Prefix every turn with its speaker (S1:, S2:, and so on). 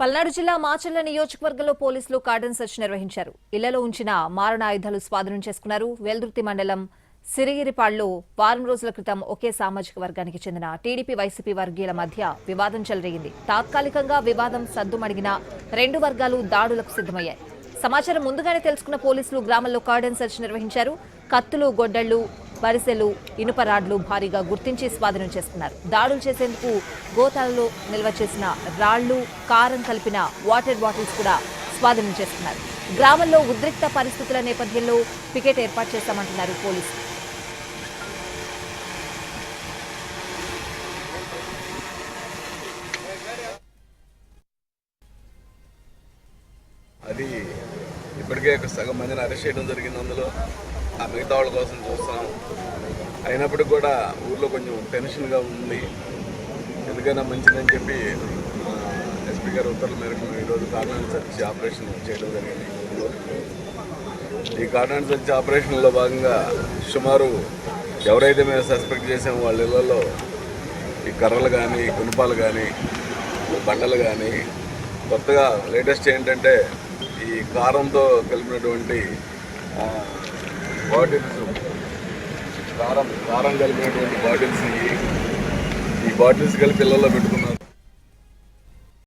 S1: పల్నాడు జిల్లా మాచర్ల నియోజకవర్గంలో పోలీసులు కార్డన్ సెర్చ్ నిర్వహించారు. ఇళ్ళలో ఉంచిన మారణాయుధాలు స్వాధీనం చేసుకున్నారు. వెల్దుర్తి మండలం సిరిగిరిపాడులో వారం రోజుల క్రితం ఒకే సామాజిక వర్గానికి చెందిన టీడీపీ వైసీపీ వర్గీయుల మధ్య వివాదం చెలరేగింది. తాత్కాలికంగా వివాదం సద్దుమడిగిన రెండు వర్గాలు దాడులకు సిద్ధమయ్యాయి. సమాచారం ముందుగానే తెలుసుకున్న పోలీసులు గ్రామంలో కార్డన్ సెర్చ్ నిర్వహించారు. కత్తులు గొడ్డళ్ళు పరిసెలు ఇనుప రాడ్లు భారీగా గుర్తించి స్వాధీనం చేసుకున్నారు. దాడులు చేసేందుకు గోతాలలో నిల్వ చేసిన రాళ్ళు కారం కలిపిన వాటర్ బాటిల్స్ కూడా స్వాధీనం చేసుకున్నారు. గ్రామంలో ఉద్రిక్త పరిస్థితుల నేపథ్యంలో పికెట్ ఏర్పాటు చేస్తామంటున్నారు పోలీసులు
S2: అది ఇప్పటికే సగం మందిని అరెస్ట్ చేయడం జరిగింది అందులో. ఆ మిగతా వాళ్ళ కోసం చూస్తున్నాం. అయినప్పటికీ కూడా ఊర్లో కొంచెం టెన్షన్గా ఉంది. ఎందుకైనా మంచిదని చెప్పి ఎస్పీ గారు ఉత్తర్వుల మేరకు ఈరోజు కార్నాన్ సర్చ్ ఆపరేషన్ చేయడం జరిగింది. ఈ కార్నాన్ సర్చ్ ఆపరేషన్లో భాగంగా సుమారు ఎవరైతే మేము సస్పెక్ట్ చేసామో వాళ్ళ ఇళ్ళలో ఈ కర్రలు కానీ గుణపాలు కానీ బండలు కానీ కొత్తగా లేటెస్ట్ ఏంటంటే ఈ కారంతో కలిపినటువంటి బాటిల్స్ కారం కారం కలిపినటువంటి బాటిల్స్ ఈ బాటిల్స్ కలిపి పిల్లల్లో పెట్టుకున్నారు.